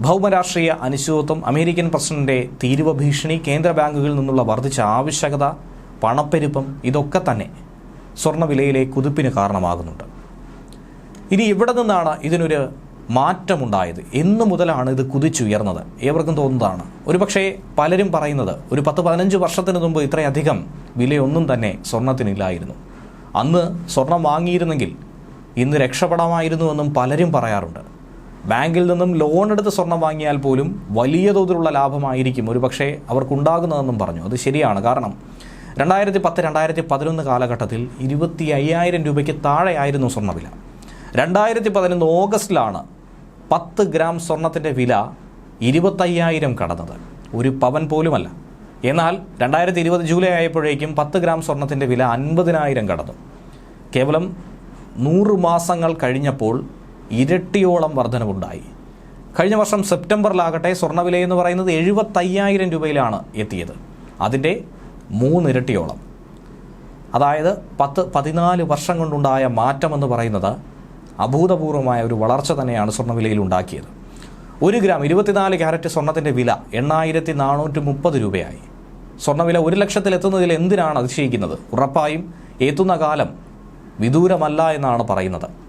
ഭൗമരാഷ്ട്രീയ അനിശ്ചിതത്വം അമേരിക്കൻ പ്രസിഡന്റിന്റെ തീരുവ ഭീഷണി കേന്ദ്ര ബാങ്കുകളിൽ നിന്നുള്ള വർദ്ധിച്ച ആവശ്യകത പണപ്പെരുപ്പം ഇതൊക്കെ തന്നെ സ്വർണവിലയിലെ കുതിപ്പിന് കാരണമാകുന്നുണ്ട്. ഇനി ഇവിടെ നിന്നാണ് ഇതിനൊരു മാറ്റമുണ്ടായത്. എന്ന് മുതലാണ് ഇത് കുതിച്ചുയർന്നത്. ഏവർക്കും തോന്നുന്നതാണ്. ഒരുപക്ഷേ പലരും പറയുന്നത് ഒരു പത്ത് പതിനഞ്ച് വർഷത്തിന് മുമ്പ് ഇത്രയധികം വിലയൊന്നും തന്നെ സ്വർണത്തിനില്ലായിരുന്നു. അന്ന് സ്വർണം വാങ്ങിയിരുന്നെങ്കിൽ ഇന്ന് രക്ഷപ്പെടാമായിരുന്നുവെന്നും പലരും പറയാറുണ്ട്. ബാങ്കിൽ നിന്നും ലോൺ എടുത്ത് സ്വർണം വാങ്ങിയാൽ പോലും വലിയ തോതിലുള്ള ലാഭമായിരിക്കും ഒരു പക്ഷേ അവർക്കുണ്ടാകുന്നതെന്നും പറഞ്ഞു. അത് ശരിയാണ്. കാരണം രണ്ടായിരത്തി പത്ത് രണ്ടായിരത്തി പതിനൊന്ന് കാലഘട്ടത്തിൽ ഇരുപത്തി അയ്യായിരം രൂപയ്ക്ക് താഴെയായിരുന്നു സ്വർണവില രണ്ടായിരത്തി പതിനൊന്ന് ഓഗസ്റ്റിലാണ് പത്ത് ഗ്രാം സ്വർണത്തിന്റെ വില ഇരുപത്തയ്യായിരം കടന്നത്. ഒരു പവൻ പോലുമല്ല. എന്നാൽ രണ്ടായിരത്തി ഇരുപത് ജൂലൈ ആയപ്പോഴേക്കും പത്ത് ഗ്രാം സ്വർണത്തിന്റെ വില അൻപതിനായിരം കടന്നു. കേവലം നൂറ് മാസങ്ങൾ കഴിഞ്ഞപ്പോൾ ഇരട്ടിയോളം വർധനവുണ്ടായി. കഴിഞ്ഞ വർഷം സെപ്റ്റംബറിലാകട്ടെ സ്വർണവില എന്ന് പറയുന്നത് എഴുപത്തയ്യായിരം രൂപയിലാണ് എത്തിയത്. അതിന്റെ മൂന്നിരട്ടിയോളം. അതായത് പത്ത് പതിനാല് വർഷം കൊണ്ടുണ്ടായ മാറ്റമെന്ന് പറയുന്നത് അഭൂതപൂർവമായ ഒരു വളർച്ച തന്നെയാണ് സ്വർണവിലയിൽ ഉണ്ടാക്കിയത്. ഒരു ഗ്രാം ഇരുപത്തിനാല് ക്യാരറ്റ് സ്വർണത്തിന്റെ വില എണ്ണായിരത്തി നാനൂറ്റി മുപ്പത് രൂപയായി. സ്വർണവില ഒരു ലക്ഷത്തിലെത്തുന്നതിൽ എന്തിനാണ് അതിശയിക്കുന്നത്? ഉറപ്പായും എത്തുന്ന കാലം വിദൂരമല്ല എന്നാണ് പറയുന്നത്.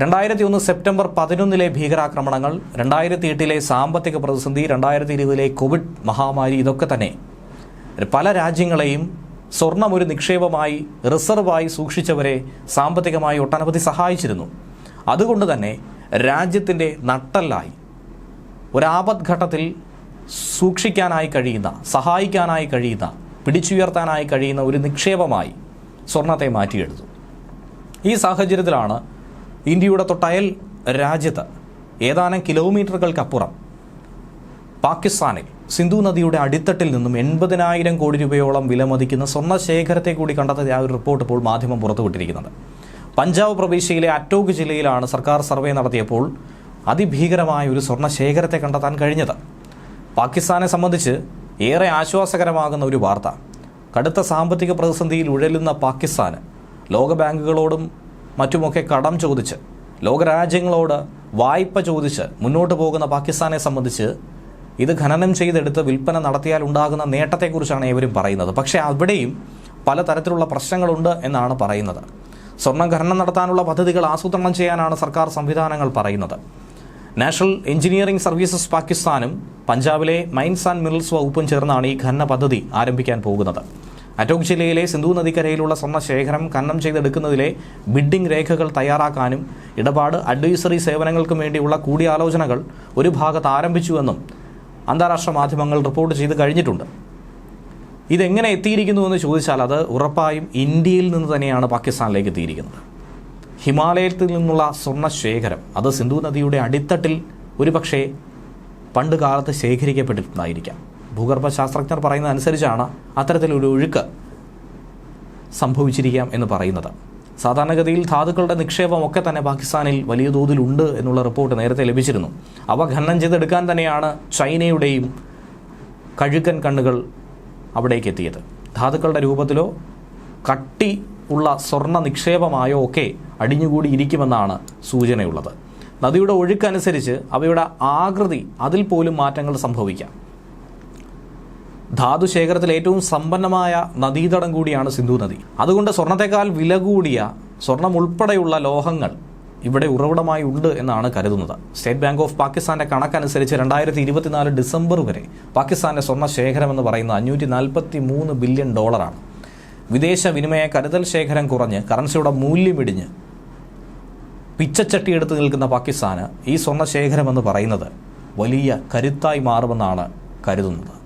രണ്ടായിരത്തി ഒന്ന് സെപ്റ്റംബർ പതിനൊന്നിലെ ഭീകരാക്രമണങ്ങൾ രണ്ടായിരത്തി എട്ടിലെ സാമ്പത്തിക പ്രതിസന്ധി രണ്ടായിരത്തി ഇരുപതിലെ കോവിഡ് മഹാമാരി ഇതൊക്കെ തന്നെ. പല രാജ്യങ്ങളെയും സ്വർണം ഒരു നിക്ഷേപമായി റിസർവായി സൂക്ഷിച്ചവരെ സാമ്പത്തികമായി ഒട്ടനവധി സഹായിച്ചിരുന്നു. അതുകൊണ്ട് തന്നെ രാജ്യത്തിന്റെ നട്ടല്ലായി. ഒരാപത്ഘട്ടത്തിൽ സൂക്ഷിക്കാനായി കഴിയുന്ന സഹായിക്കാനായി കഴിയുന്ന പിടിച്ചുയർത്താനായി കഴിയുന്ന ഒരു നിക്ഷേപമായി സ്വർണത്തെ മാറ്റിയെടുത്തു. ഈ സാഹചര്യത്തിലാണ് ഇന്ത്യയുടെ തൊട്ടയൽ രാജ്യത്ത് ഏതാനും കിലോമീറ്ററുകൾക്കപ്പുറം പാകിസ്ഥാനിൽ സിന്ധു നദിയുടെ അടിത്തട്ടിൽ നിന്നും എൺപതിനായിരം കോടി രൂപയോളം വിലമതിക്കുന്ന സ്വർണ ശേഖരത്തെ കൂടി കണ്ടെത്തിയ ആ ഒരു റിപ്പോർട്ട് ഇപ്പോൾ മാധ്യമം പുറത്തുവിട്ടിരിക്കുന്നത് പഞ്ചാബ് പ്രവിശ്യയിലെ അറ്റോഗ് ജില്ലയിലാണ് സർക്കാർ സർവേ നടത്തിയപ്പോൾ അതിഭീകരമായ ഒരു സ്വർണ ശേഖരത്തെ കണ്ടെത്താൻ കഴിഞ്ഞത്. പാകിസ്ഥാനെ സംബന്ധിച്ച് ഏറെ ആശ്വാസകരമാകുന്ന ഒരു വാർത്ത. കടുത്ത സാമ്പത്തിക പ്രതിസന്ധിയിൽ ഉഴലുന്ന പാകിസ്ഥാന് ലോക ബാങ്കുകളോടും മറ്റുമൊക്കെ കടം ചോദിച്ച് ലോകരാജ്യങ്ങളോട് വായ്പ ചോദിച്ച് മുന്നോട്ട് പോകുന്ന പാകിസ്ഥാനെ സംബന്ധിച്ച് ഇത് ഖനനം ചെയ്തെടുത്ത് വിൽപ്പന നടത്തിയാൽ ഉണ്ടാകുന്ന നേട്ടത്തെക്കുറിച്ചാണ് ഏവരും പറയുന്നത്. പക്ഷേ അവിടെയും പലതരത്തിലുള്ള പ്രശ്നങ്ങളുണ്ട് എന്നാണ് പറയുന്നത്. സ്വർണം ഖനനം നടത്താനുള്ള പദ്ധതികൾ ആസൂത്രണം ചെയ്യാനാണ് സർക്കാർ സംവിധാനങ്ങൾ പറയുന്നത്. നാഷണൽ എഞ്ചിനീയറിംഗ് സർവീസസ് പാകിസ്ഥാനും പഞ്ചാബിലെ മൈൻസ് ആൻഡ് മിനറൽസ് വകുപ്പും ചേർന്നാണ് ഈ ഖനന പദ്ധതി ആരംഭിക്കാൻ പോകുന്നത്. അറ്റോക് ജില്ലയിലെ സിന്ധു നദിക്കരയിലുള്ള സ്വർണ ശേഖരം ഖനനം ചെയ്തെടുക്കുന്നതിലെ ബിഡിംഗ് രേഖകൾ തയ്യാറാക്കാനും ഇടപാട് അഡ്വൈസറി സേവനങ്ങൾക്കും വേണ്ടിയുള്ള കൂടിയാലോചനകൾ ഒരു ഭാഗത്ത് ആരംഭിച്ചുവെന്നും അന്താരാഷ്ട്ര മാധ്യമങ്ങൾ റിപ്പോർട്ട് ചെയ്ത് കഴിഞ്ഞിട്ടുണ്ട്. ഇതെങ്ങനെ എത്തിയിരിക്കുന്നു എന്ന് ചോദിച്ചാൽ അത് ഉറപ്പായും ഇന്ത്യയിൽ നിന്ന് തന്നെയാണ് പാകിസ്ഥാനിലേക്ക് എത്തിയിരിക്കുന്നത്. ഹിമാലയത്തിൽ നിന്നുള്ള സ്വർണ ശേഖരം അത് സിന്ധു നദിയുടെ അടിത്തട്ടിൽ ഒരുപക്ഷേ പണ്ട് കാലത്ത് ശേഖരിക്കപ്പെട്ടിട്ടുണ്ടായിരിക്കാം. ഭൂഗർഭ ശാസ്ത്രജ്ഞർ പറയുന്നത് അനുസരിച്ചാണ് അത്തരത്തിലൊരു ഒഴുക്ക് സംഭവിച്ചിരിക്കാം എന്ന് പറയുന്നത്. സാധാരണഗതിയിൽ ധാതുക്കളുടെ നിക്ഷേപമൊക്കെ തന്നെ പാകിസ്ഥാനിൽ വലിയ തോതിലുണ്ട് എന്നുള്ള റിപ്പോർട്ട് നേരത്തെ ലഭിച്ചിരുന്നു. അവ ഖനനം ചെയ്തെടുക്കാൻ തന്നെയാണ് ചൈനയുടെയും കഴുകൻ കണ്ണുകൾ അവിടേക്ക് എത്തിയത്. ധാതുക്കളുടെ രൂപത്തിലോ കട്ടി ഉള്ള സ്വർണ നിക്ഷേപമായോ ഒക്കെ അടിഞ്ഞുകൂടി ഇരിക്കുമെന്നാണ് സൂചനയുള്ളത്. നദിയുടെ ഒഴുക്കനുസരിച്ച് അവയുടെ ആകൃതി അതിൽ പോലും മാറ്റങ്ങൾ സംഭവിക്കാം. ധാതു ശേഖരത്തിൽ ഏറ്റവും സമ്പന്നമായ നദീതടം കൂടിയാണ് സിന്ധു നദി. അതുകൊണ്ട് സ്വർണത്തെക്കാൾ വില കൂടിയ സ്വർണം ഉൾപ്പെടെയുള്ള ലോഹങ്ങൾ ഇവിടെ ഉറവിടമായി ഉണ്ട് എന്നാണ് കരുതുന്നത്. സ്റ്റേറ്റ് ബാങ്ക് ഓഫ് പാകിസ്ഥാന്റെ കണക്കനുസരിച്ച് രണ്ടായിരത്തി ഇരുപത്തിനാല് ഡിസംബർ വരെ പാകിസ്ഥാന്റെ സ്വർണ ശേഖരം എന്ന് പറയുന്നത് അഞ്ഞൂറ്റി നാൽപ്പത്തി മൂന്ന് ബില്യൺ ഡോളറാണ്. വിദേശ വിനിമയ കരുതൽ ശേഖരം കുറഞ്ഞ് കറൻസിയുടെ മൂല്യമിടിഞ്ഞ് പിച്ചച്ചട്ടി എടുത്ത് നിൽക്കുന്ന പാകിസ്ഥാന് ഈ സ്വർണ ശേഖരം എന്ന് പറയുന്നത് വലിയ കരുത്തായി മാറുമെന്നാണ് കരുതുന്നത്.